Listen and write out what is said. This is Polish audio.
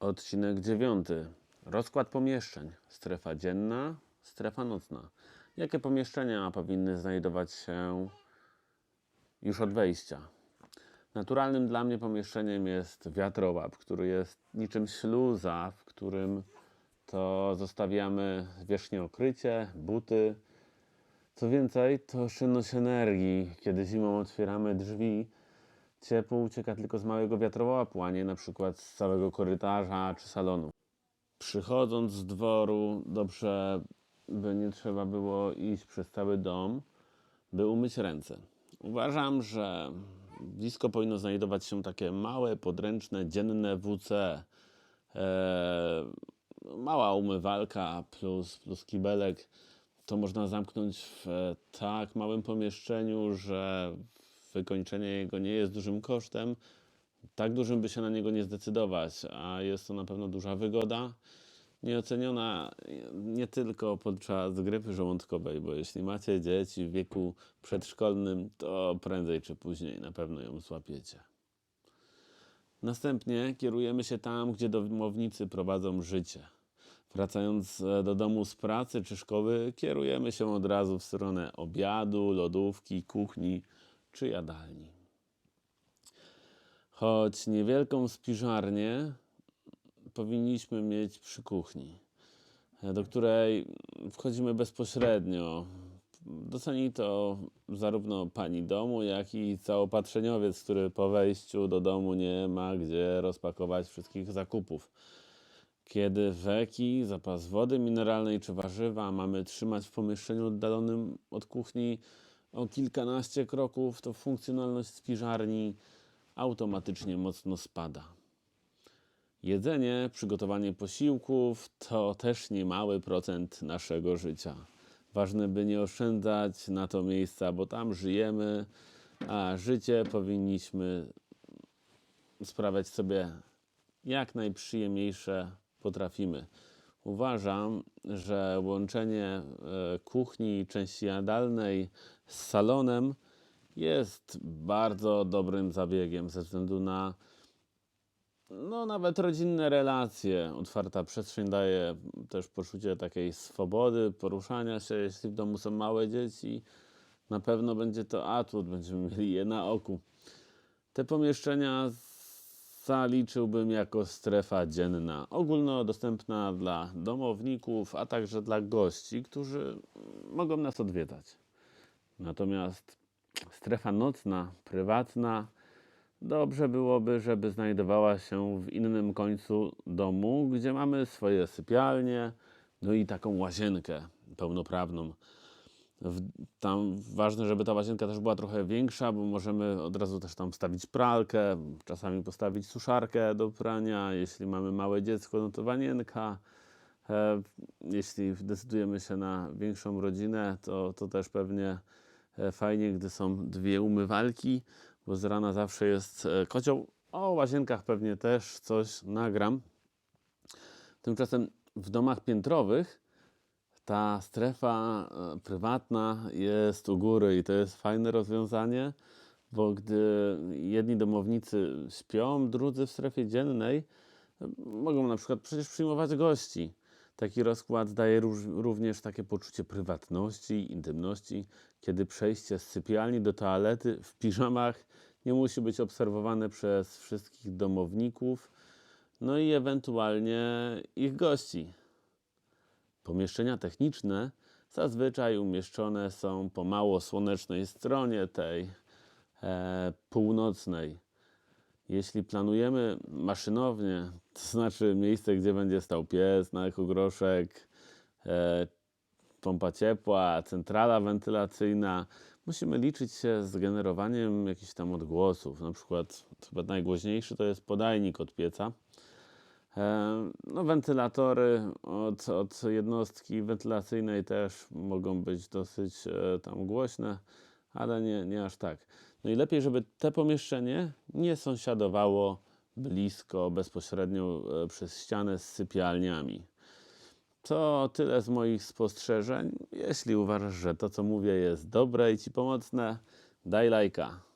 Odcinek dziewiąty. Rozkład pomieszczeń. Strefa dzienna, strefa nocna. Jakie pomieszczenia powinny znajdować się już od wejścia? Naturalnym dla mnie pomieszczeniem jest wiatrołap, który jest niczym śluza, w którym to zostawiamy wierzchnie okrycie, buty. Co więcej, to oszczędność energii. Kiedy zimą otwieramy drzwi, ciepło ucieka tylko z małego wiatrołapu, a nie na przykład z całego korytarza czy salonu. Przychodząc z dworu, dobrze by nie trzeba było iść przez cały dom, by umyć ręce. Uważam, że blisko powinno znajdować się takie małe, podręczne, dzienne WC. Eee, mała umywalka plus, plus kibelek. To można zamknąć w e, tak małym pomieszczeniu, że wykończenie jego nie jest dużym kosztem. Tak dużym by się na niego nie zdecydować, a jest to na pewno duża wygoda. Nieoceniona nie tylko podczas grypy żołądkowej, bo jeśli macie dzieci w wieku przedszkolnym, to prędzej czy później na pewno ją złapiecie. Następnie kierujemy się tam, gdzie domownicy prowadzą życie. Wracając e, do domu z pracy czy szkoły, kierujemy się od razu w stronę obiadu, lodówki, kuchni czy jadalni. Choć niewielką spiżarnię powinniśmy mieć przy kuchni, do której wchodzimy bezpośrednio. Doceni to zarówno pani domu, jak i zaopatrzeniowiec, który po wejściu do domu nie ma gdzie rozpakować wszystkich zakupów. Kiedy weki, zapas wody mineralnej czy warzywa mamy trzymać w pomieszczeniu oddalonym od kuchni o kilkanaście kroków, to funkcjonalność spiżarni automatycznie mocno spada. Jedzenie, przygotowanie posiłków to też niemały procent naszego życia. Ważne, by nie oszczędzać na to miejsca, bo tam żyjemy, a życie powinniśmy sprawiać sobie jak najprzyjemniejsze potrafimy. Uważam, że łączenie e, kuchni, części jadalnej z salonem jest bardzo dobrym zabiegiem ze względu na no, nawet rodzinne relacje. Otwarta przestrzeń daje też poczucie takiej swobody, poruszania się. Jeśli w domu są małe dzieci, na pewno będzie to atut, będziemy mieli je na oku. Te pomieszczenia zaliczyłbym jako strefa dzienna, ogólnodostępna dla domowników, a także dla gości, którzy mogą nas odwiedzać. Natomiast strefa nocna, prywatna, dobrze byłoby, żeby znajdowała się w innym końcu domu, gdzie mamy swoje sypialnie, no i taką łazienkę pełnoprawną. Tam ważne, żeby ta łazienka też była trochę większa, bo możemy od razu też tam wstawić pralkę, czasami postawić suszarkę do prania. Jeśli mamy małe dziecko, no to wanienka. E, jeśli decydujemy się na większą rodzinę, to, to też pewnie e, fajnie, gdy są dwie umywalki, bo z rana zawsze jest e, kocioł. O łazienkach pewnie też coś nagram. Tymczasem w domach piętrowych ta strefa e, prywatna jest u góry i to jest fajne rozwiązanie, bo gdy jedni domownicy śpią, drudzy w strefie dziennej, e, mogą na przykład przecież przyjmować gości. Taki rozkład daje również takie poczucie prywatności, intymności, kiedy przejście z sypialni do toalety w piżamach nie musi być obserwowane przez wszystkich domowników, no i ewentualnie ich gości. Pomieszczenia techniczne zazwyczaj umieszczone są po mało słonecznej stronie tej e, północnej. Jeśli planujemy maszynownie, to znaczy miejsce, gdzie będzie stał pies, na groszek, e, pompa ciepła, centrala wentylacyjna, musimy liczyć się z generowaniem jakichś tam odgłosów. Na przykład chyba najgłośniejszy to jest podajnik od pieca. E, no, wentylatory od, od jednostki wentylacyjnej też mogą być dosyć e, tam głośne, ale nie, nie aż tak. No i lepiej, żeby te pomieszczenie nie sąsiadowało blisko, bezpośrednio e, przez ścianę z sypialniami. To tyle z moich spostrzeżeń. Jeśli uważasz, że to co mówię jest dobre i Ci pomocne, daj lajka.